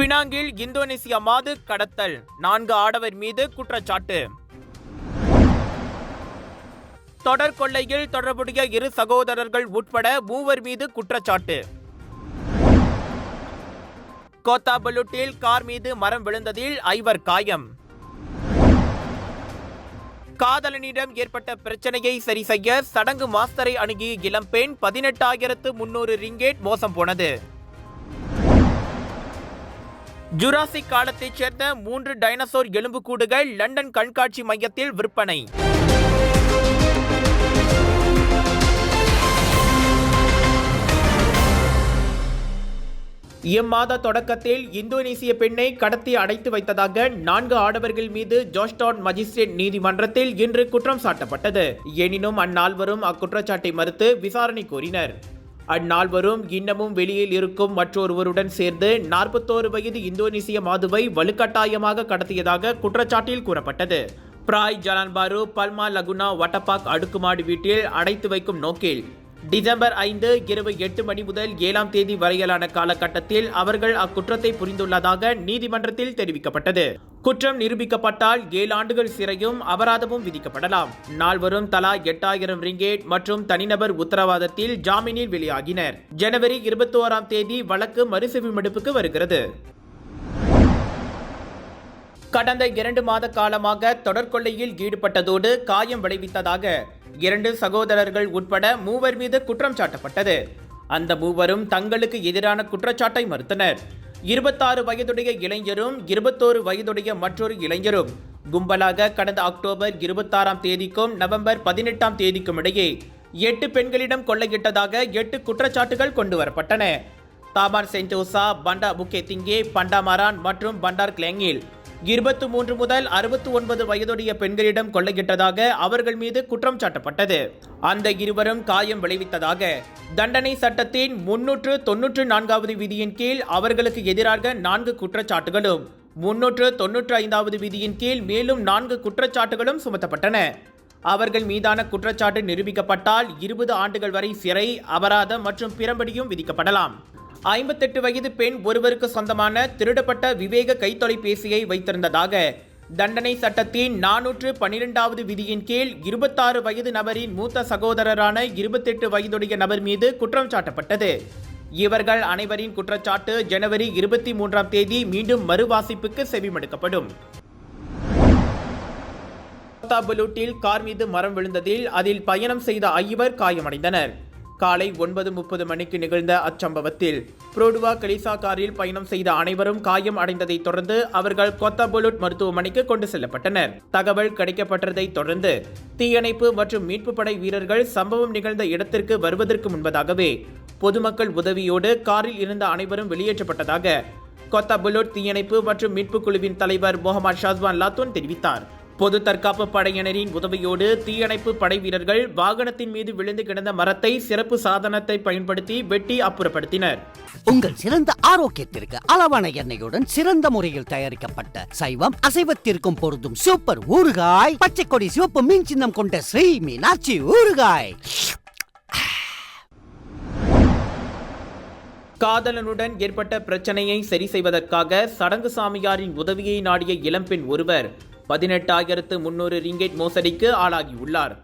பினாங்கில் Indonesia மாது கடத்தல் நான்கு ஆடவர் மீது குற்றச்சாட்டு. தொடர் கொள்ளையில் தொடர்புடைய இரு சகோதரர்கள் உட்பட மூவர் மீது குற்றச்சாட்டு. கோத்தாபலுட்டில் கார் மீது மரம் விழுந்ததில் ஐவர் காயம். காதலனிடம் ஏற்பட்ட பிரச்சனையை சரி செய்ய சடங்கு மாஸ்டரை அணுகிய இளம்பெண் பதினெட்டாயிரத்து முன்னூறு ரிங்கேட் மோசம் போனது. ஜுராசிக் காலத்தைச் சேர்ந்த மூன்று டைனசோர் எலும்புக்கூடுகள் லண்டன் கண்காட்சி மையத்தில் விற்பனை. இம்மாத தொடக்கத்தில் இந்தோனேசிய பெண்ணை கடத்தி அடைத்து வைத்ததாக நான்கு ஆடவர்கள் மீது ஜோஸ்டான் மஜிஸ்ட்ரேட் நீதிமன்றத்தில் இன்று குற்றம் சாட்டப்பட்டது. எனினும் அந்நால்வரும் அக்குற்றச்சாட்டை மறுத்து விசாரணை கோரினர். அந்நால்வரும் இன்னமும் வெளியில் இருக்கும் மற்றொருவருடன் சேர்ந்து நாற்பத்தோரு வயது இந்தோனேசிய மாதுவை வலுக்கட்டாயமாக கடத்தியதாக குற்றச்சாட்டில் கூறப்பட்டது. பிராய் ஜலான்பாரு பல்மா லகுனா வட்டப்பாக் அடுக்குமாடி வீட்டில் அடைத்து வைக்கும் நோக்கில் டிசம்பர் ஐந்து இரவு எட்டு மணி முதல் ஏழாம் தேதி வரையிலான காலகட்டத்தில் அவர்கள் அக்குற்றத்தை புரிந்துள்ளதாக நீதிமன்றத்தில் தெரிவிக்கப்பட்டது. குற்றம் நிரூபிக்கப்பட்டால் ஏழு ஆண்டுகள் சிறையும் அபராதமும் விதிக்கப்படலாம். நால்வரும் தலா எட்டாயிரம் ரிங்கேட் மற்றும் தனிநபர் உத்தரவாதத்தில் ஜாமீனில் வெளியாகினர். ஜனவரி இருபத்தி ஓராம் தேதி வழக்கு மறுசெவிமடுப்புக்கு வருகிறது. கடந்த இரண்டு மாத காலமாக தொடர்கொள்ளையில் ஈடுபட்டதோடு காயம் விளைவித்ததாக இரண்டு சகோதரர்கள் உட்பட மூவர் மீது குற்றம் சாட்டப்பட்டது. அந்த மூவரும் தங்களுக்கு எதிரான குற்றச்சாட்டை மறுத்தனர். இருபத்தாறு வயதுடைய இளைஞரும் இருபத்தோரு வயதுடைய மற்றொரு இளைஞரும் கும்பலாக கடந்த அக்டோபர் இருபத்தாறாம் தேதிக்கும் நவம்பர் பதினெட்டாம் தேதிக்கும் இடையே எட்டு பெண்களிடம் கொள்ளையிட்டதாக எட்டு குற்றச்சாட்டுகள் கொண்டு வரப்பட்டன. தாபார் சென்டோசா பண்டா புக்கே திங்கே பண்டாமாரான் மற்றும் பண்டார் கிளேங்கில் இருபத்தி மூன்று முதல் அறுபத்தி ஒன்பது வயதுடைய பெண்களிடம் கொள்ளையிட்டதாக அவர்கள் மீது குற்றம் சாட்டப்பட்டது. அந்த இருவரும் காயம் விளைவித்ததாக தண்டனை சட்டத்தின் முன்னூற்று தொன்னூற்று நான்காவது விதியின் கீழ் அவர்களுக்கு எதிராக நான்கு குற்றச்சாட்டுகளும் முன்னூற்று தொன்னூற்று ஐந்தாவது விதியின் கீழ் மேலும் நான்கு குற்றச்சாட்டுகளும் சுமத்தப்பட்டன. அவர்கள் மீதான குற்றச்சாட்டு நிரூபிக்கப்பட்டால் இருபது ஆண்டுகள் வரை சிறை அபராதம் மற்றும் பிறபடியும் விதிக்கப்படலாம். ஐம்பத்தெட்டு வயது பெண் ஒருவருக்கு சொந்தமான திருடப்பட்ட விவேக கைத்தொலைபேசியை வைத்திருந்ததாக தண்டனை சட்டத்தின் நானூற்று பன்னிரெண்டாவது விதியின் கீழ் இருபத்தாறு வயது நபரின் மூத்த சகோதரரான இருபத்தெட்டு வயதுடைய நபர் மீது குற்றம் சாட்டப்பட்டது. இவர்கள் அனைவரின் குற்றச்சாட்டு ஜனவரி இருபத்தி மூன்றாம் தேதி மீண்டும் மறுவாசிப்புக்கு செவிமடுக்கப்படும். பலூட்டில் கார் மீது மரம் விழுந்ததில் அதில் பயணம் செய்த ஐவர் காயமடைந்தனர். காலை ஒன்பது முப்பது மணிக்கு நிகழ்ந்த அச்சம்பவத்தில் புரோடுவா கலிசா காரில் பயணம் செய்த அனைவரும் காயம் அடைந்ததை தொடர்ந்து அவர்கள் கொத்தபுலுட் மருத்துவமனைக்கு கொண்டு செல்லப்பட்டனர். தகவல் கிடைக்கப்பட்டதை தொடர்ந்து தீயணைப்பு மற்றும் மீட்பு படை வீரர்கள் சம்பவம் நிகழ்ந்த இடத்திற்கு வருவதற்கு முன்பதாகவே பொதுமக்கள் உதவியோடு காரில் இருந்த அனைவரும் வெளியேற்றப்பட்டதாக கொத்தபுலுட் தீயணைப்பு மற்றும் மீட்புக் குழுவின் தலைவர் முகமது ஷாஸ்வான் லாத்தூன் தெரிவித்தார். பொது தற்காப்பு படையினரின் உதவியோடு தீயணைப்பு படை வீரர்கள் வாகனத்தின் மீது விழுந்து கிடந்த மரத்தை சிறப்பு சாதனத்தை பயன்படுத்தி வெட்டி அப்புறப்படுத்தினர். உங்கள் சிறந்த ஆரோக்கியத்திற்கு அளவான எண்ணெயுடன் சிறந்த முறையில் தயாரிக்கப்பட்ட சைவம் அசைவத்திற்கும் பொருந்தும் சூப்பர் ஊறுகாய் பச்சை கொடி சிவப்பு மீன் சின்னம் கொண்ட ஸ்ரீ மீனாட்சி ஊறுகாய். காதலனுடன் ஏற்பட்ட பிரச்சனையை சரி செய்வதற்காக சடங்கு சாமியாரின் உதவியை நாடிய இளம்பெண் ஒருவர் பதினெட்டாயிரத்து முன்னூறு ரிங்கெட் மோசடிக்கு ஆளாகியுள்ளார்.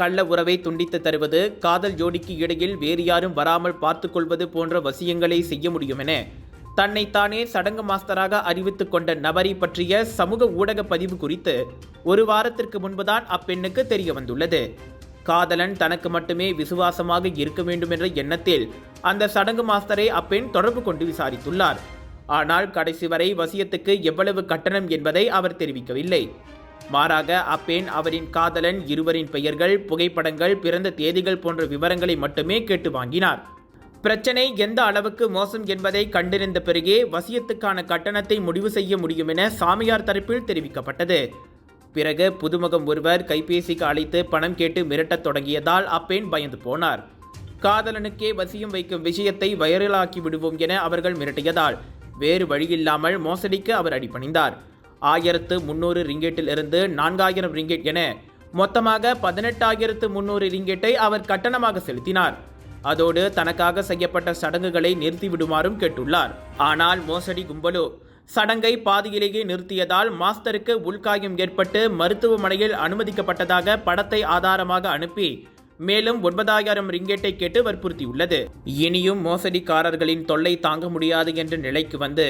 கள்ள உறவை துண்டித்து தருவது காதல் ஜோடிக்கு இடையில் வேறு யாரும் வராமல் பார்த்துக்கொள்வது போன்ற வசியங்களை செய்ய முடியும் என தன்னைத்தானே சடங்கு மாஸ்டராக அறிவித்துக் கொண்ட நபரை பற்றிய சமூக ஊடக பதிவு குறித்து ஒரு வாரத்திற்கு முன்புதான் அப்பெண்ணுக்கு தெரிய வந்துள்ளது காதலன் தனக்கு மட்டுமே விசுவாசமாக இருக்க வேண்டும் என்ற எண்ணத்தில் அந்த சடங்கு மாஸ்டரை அப்பெண் தொடர்பு கொண்டு விசாரித்துள்ளார். ஆனால் கடைசி வரை வசியத்துக்கு எவ்வளவு கட்டணம் என்பதை அவர் தெரிவிக்கவில்லை. மாறாக அப்பெண் அவரின் காதலன் இருவரின் பெயர்கள் புகைப்படங்கள் பிறந்த தேதிகள் போன்ற விவரங்களை மட்டுமே கேட்டு வாங்கினார். பிரச்சனை எந்த அளவுக்கு மோசம் என்பதை கண்டறிந்த பிறகே வசியத்துக்கான கட்டணத்தை முடிவு செய்ய முடியும் என சாமியார் தரப்பில் தெரிவிக்கப்பட்டது. பிறகு புதுமுகம் ஒருவர் கைபேசிக்கு அழைத்து பணம் கேட்டு மிரட்டத் தொடங்கியதால் அப்பெண் பயந்து போனார். காதலனுக்கே வசியம் வைக்கும் விஷயத்தை வைரலாக்கி விடுவோம் என அவர்கள் மிரட்டியதால் வேறு வழியில்லாமல் மோசடிக்கு அவர் அடிபணிந்தார். ஆயிரத்து முன்னூறு ரிங்கெட்டில் இருந்து நான்காயிரம் ரிங்கெட் என மொத்தமாக பதினெட்டாயிரத்து முன்னூறு ரிங்கெட்டை அவர் கட்டணமாக செலுத்தினார். அதோடு தனக்காக செய்யப்பட்ட சடங்குகளை நிறுத்திவிடுமாறும் கேட்டுள்ளார். ஆனால் மோசடி கும்பலோ சடங்கை பாதியிலேயே நிறுத்தியதால் மாஸ்டருக்கு உள்காயம் ஏற்பட்டு மருத்துவமனையில் அனுமதிக்கப்பட்டதாக படத்தை ஆதாரமாக அனுப்பி மேலும் ஒன்பதாயிரம் ரிங்கெட்டை கேட்டு வற்புறுத்தியுள்ளது. இனியும் மோசடிக்காரர்களின் தொல்லை தாங்க முடியாது என்ற நிலைக்கு வந்து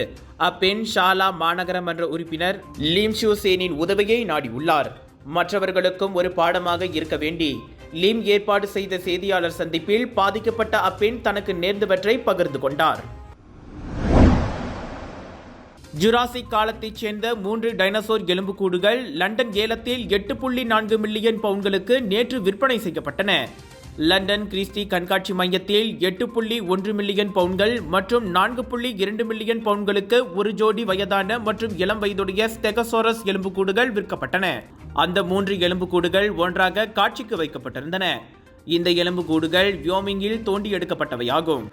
அப்பெண் ஷாலா மாநகர மன்ற உறுப்பினர் லீம்ஷூ சேனின் உதவியை நாடியுள்ளார். மற்றவர்களுக்கும் ஒரு பாடமாக இருக்க வேண்டி லீம் ஏற்பாடு செய்த செய்தியாளர் சந்திப்பில் பாதிக்கப்பட்ட அப்பெண் தனக்கு நேர்ந்தவற்றை பகிர்ந்து கொண்டார். ஜுராசிக் காலத்தைச் சேர்ந்த மூன்று டைனோசோர் எலும்புக்கூடுகள் லண்டன் ஏலத்தில் எட்டு புள்ளி நான்கு மில்லியன் பவுண்ட்களுக்கு நேற்று விற்பனை செய்யப்பட்டன. லண்டன் கிறிஸ்டி கண்காட்சி மையத்தில் எட்டு புள்ளி ஒன்று மில்லியன் பவுண்ட்கள் மற்றும் நான்கு புள்ளி இரண்டு மில்லியன் பவுண்ட்களுக்கு ஒரு ஜோடி வயதான மற்றும் இளம் வயதுடைய ஸ்டெகசோரஸ் எலும்புக்கூடுகள் விற்கப்பட்டன. அந்த மூன்று எலும்புக்கூடுகள் ஒன்றாக காட்சிக்கு வைக்கப்பட்டிருந்தன. இந்த எலும்புக்கூடுகள் வியோமிங்கில் தோண்டி எடுக்கப்பட்டவையாகும்.